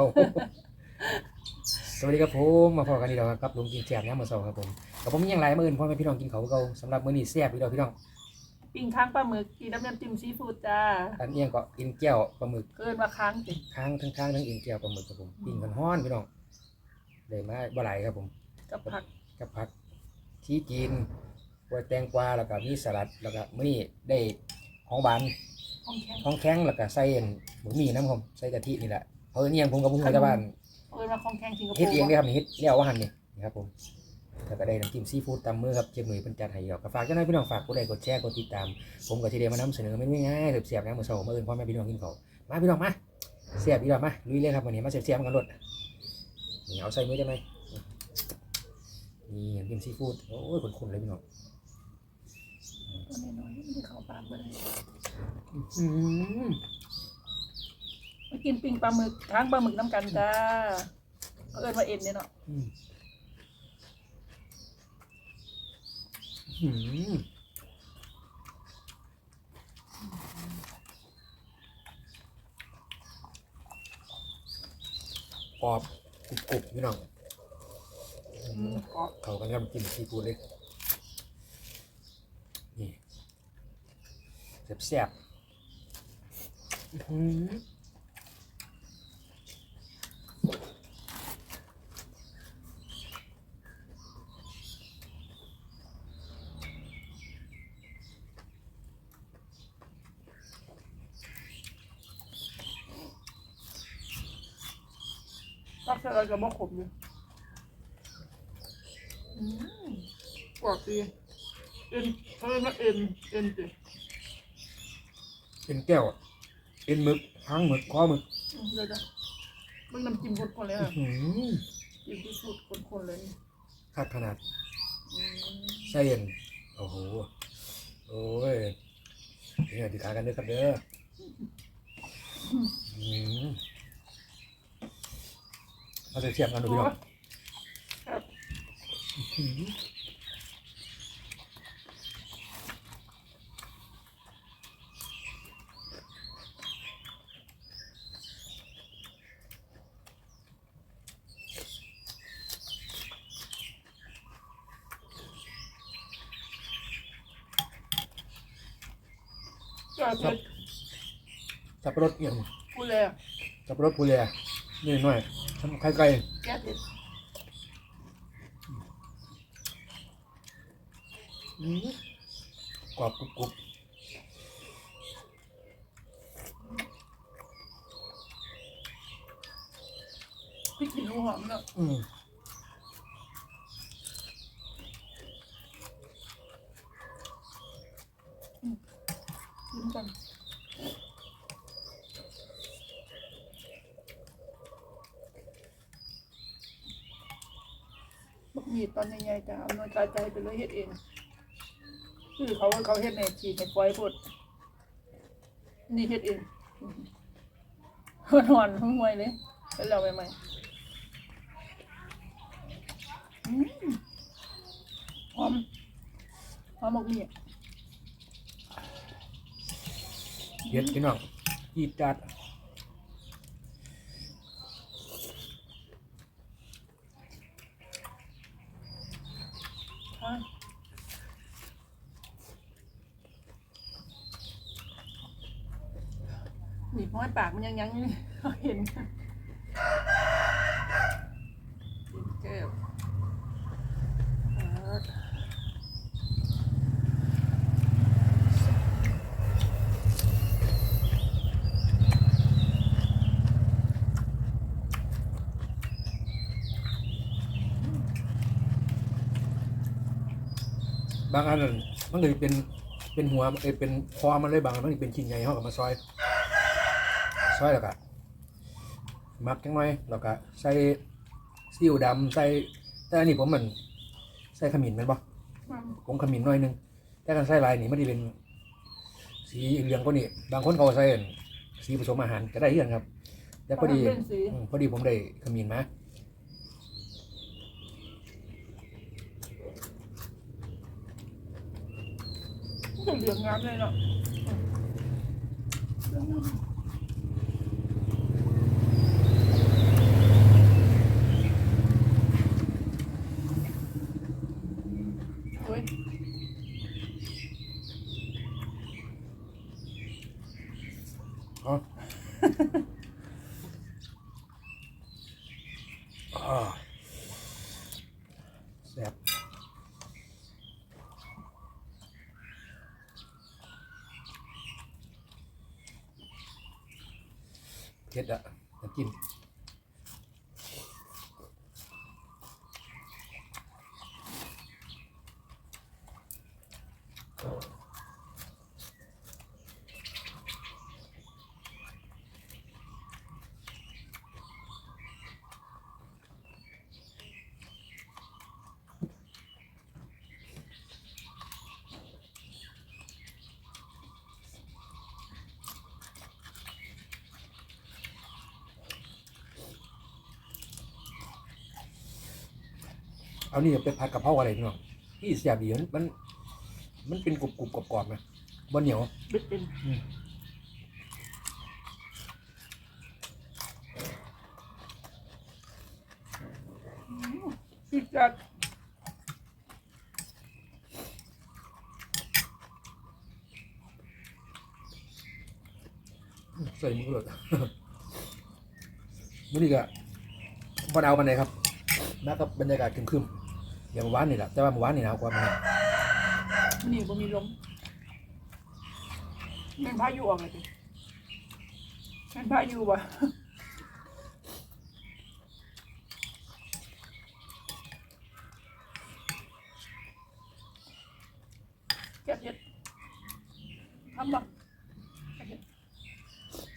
เขาสวัสดีครับผมมาพอกันนี่เราครับลุงกินแซ่บเนี่ยามมื่อเช้าครับผมกับผมมีอย่างไรมื่ออื่นพ่อแม่พี่น้องกินเขาวเขาสำหรับมื้อนี้แซ่บพี่น้องพี่น้องปิ้งค้างปลาหมึกกินน้ำน้ำจิ้มซีฟู้ดจ้าอันเอียงก็กินแก้วปลาหมึกเกินมาค้างสิค้างทั้งค้างทั้งอินแก้วปลาหมึกครับผมปิ้งกันฮ้อนพี่น้องได้มาบ่หลายครับผมกับผักกับผักชีจีนกล้วยแตงกวาแล้วก็มีสลัดแล้วก็มื้อนี้ได้ของหวานห้องแข็งของแข็งแล้วก็ใส่อันหมูหมี่น้ำผมใส่กะทินี่แหละ เพราะเนียงผมกับผมมาจากบ้านเอิ้นว่าของแข็งสิงคโปร์เฮ็ดเองเด้ครับนี่เฮ็ดเลี้ยวว่าหั่นนี่นะครับผมแล้วก็ได้น้ำจิ้มซีฟู้ดตำมือครับเจ๊หนุ่ยเพิ่นจัดให้ดอกก็ฝากเจ้าหน้าที่พี่น้องฝากกดไลค์กดแชร์กดติดตาม ผมก็สิได้มานำเสนอเมนูง่ายๆเสียบๆนะมื้อเช้ามื้ออื่นพ่อแม่พี่น้องกินข้าวมาพี่น้องมาเสียบพี่น้องมาลุยเลยครับวันนี้มาเสียบๆกันรถนี่เอาใส่มือได้ไหมนี่น้ำจิ้มซีฟู้ดโอ้ยข้นๆเลยพี่น้องตัวน้อยๆไม่ได้เข้าปากเลยอื มมากินปิ้งปลาหมึกค้างปลาหมึกน้ำกันจ้าเอิ้นว่าเอ็นเนี่ยเนาะอืมอืมกรอบกรุบๆพี่น้องอืมกรอบเขากันกับกินซีฟู้ดเลยนี่แซ่บๆอื้อหือ ใส่อะไรกับบ่ขมอยู่อืมกรอบดีเอ็นเอิ้นว่าเอ็นเอ็นสิเป็นแก้วเป็นหมึกหางหมึกคอหมึกอืมเดี๋ยวจะมันน้ำจิ้มคนๆเลยอื้อะอหือจิ้มที่สุดคนๆเลยนี่คักขนาดอืมไส้เย็นโอ้โหโอ้ยเนี่ยติดตามกันด้วยครับเด้ออืม เอาใส่เทียมกันดูพี่น้องครับอื้อหือก็เผ็ดสับปะรดเอี่ยมพูดเลยอะสับปะรดปูเรียนี่หน่อย ทำไข่ไก่แก้เผ็ดอื้อหือกรอบกรุบกรุบพริกขี้หนูหอมเนาะ อืม กินกัน บักหมี่ตอนใหญ่ๆจะเอาน้อยใจใจไปเลยเฮ็ดเองคือเขาเขาเฮ็ดในฉีดในปล่อยพดนี่เฮ็ดเองหอนหอนๆห่วยเลยเป็นเราใหม่ๆอืมหอมหอมบักหมี่เย็ดพี่น้องยีดจัด หนีบห้อยปากมันยังยังอยู่นี่เห็นกินแก้วอะบางอันนั่นมันก็สิเป็นเป็นหัวเอยเป็นคอมันเลยบางอันมันสิเป็นชิ้นใหญ่เขากับมาซอย ซอยแล้วก็มักจังหน่อยแล้วก็ใส่ซีอิ๊วดำใส่แต่อันนี้ผมมันใส่ขมิ้นแมันบ่มันผมขมิ้นหน่อยหนึงแต่การใส่ลายนี่มันจะเป็น สีเหลืองกว่านี้บางคนเขาก็ใส่อันสีผสมอาหารก็ได้เรื่องครับแต่พอดีเล่นสีอืมพอดีผมได้ขมิ้นมาเหลืองงามเลยเนาะ oh. Siap. Chết. เผ็ดอะน้ำจิ้มเอานี่ไปผัดกะเพราอะไรพี่น้องพี่เสียบดีมันมัน มันเป็นกรุบกรุบกรอบกรอบๆนะบนเหนียวบิดเป็นอืมบิดจัดใส่มือเลยมื่อนี้ก็บนเอามันเลยครับมากับบรรยากาศครึมๆ อย่างเมื่อวานนี่แหละแต่ว่าเมื่อวานนี่หนาวกว่ามันนี่บ่มีลมแม่นพายุออกเลยดิแม่นพายุวะเจ็บเจ็บทำบ่เจ็บเจ็บ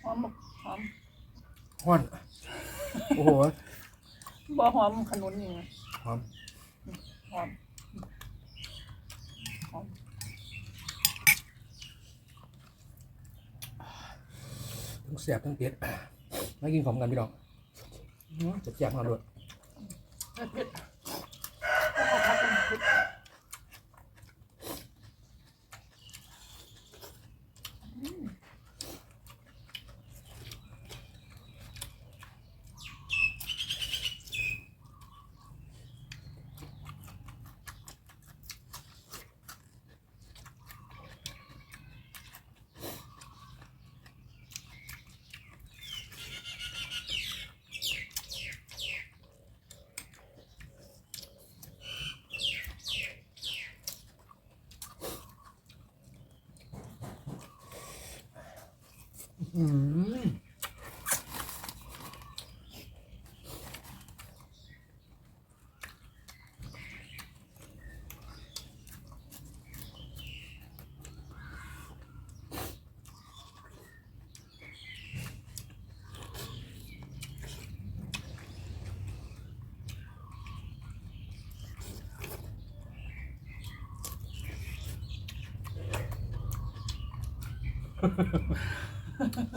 หอมบ่หอมห้อน โอ้โหบ่หอมขนุนนี่ไงหอม หอมหอมทั้งเสียบทั้งเผ็ดมากินของกันพี่น้องจะแจกมาด้วยเผ็ดเผ็ดต้องเอาพักกัน เผ็ดอืม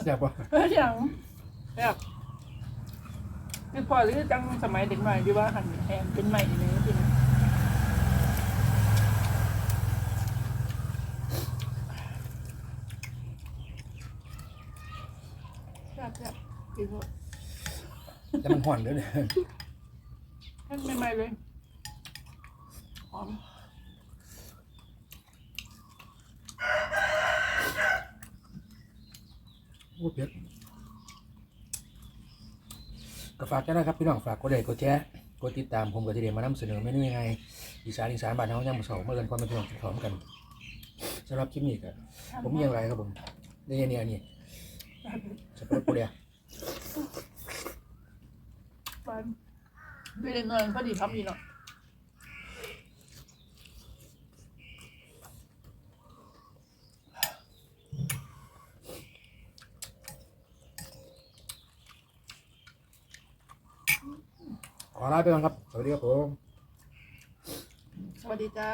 แซ่บปะเฮ้ยอย่างแบบคือพอหรือจังสมัยเด็กใหม่ที่ว่าหันแหมเป็นใหม่เลยจริงแซ่บแซ่บดีโทษแต่มันห่อนเด้อเนี่ยแค่ใหม่ๆเลยหอม อ้เผ็ดก็ฝากกันนะครับพี่น้องฝากกดไลค์กดแชร์กดติดตามผมก็จะได้มานำเสนอเมนูยังไงอีสานอีสานบ้านเฮาย่ำเสาเมื่อเกินความเป็นพี่น้องพร้อมกันสำหรับคลิปนี้ก็ผมมีอย่างไรครับผมนี่นี่ยนี่สับปะรดโปเลียฟันด้วยเงินพอดีทำดีเนาะ ลาไปก่อนครับ สวัสดีครับผม สวัสดีจ้า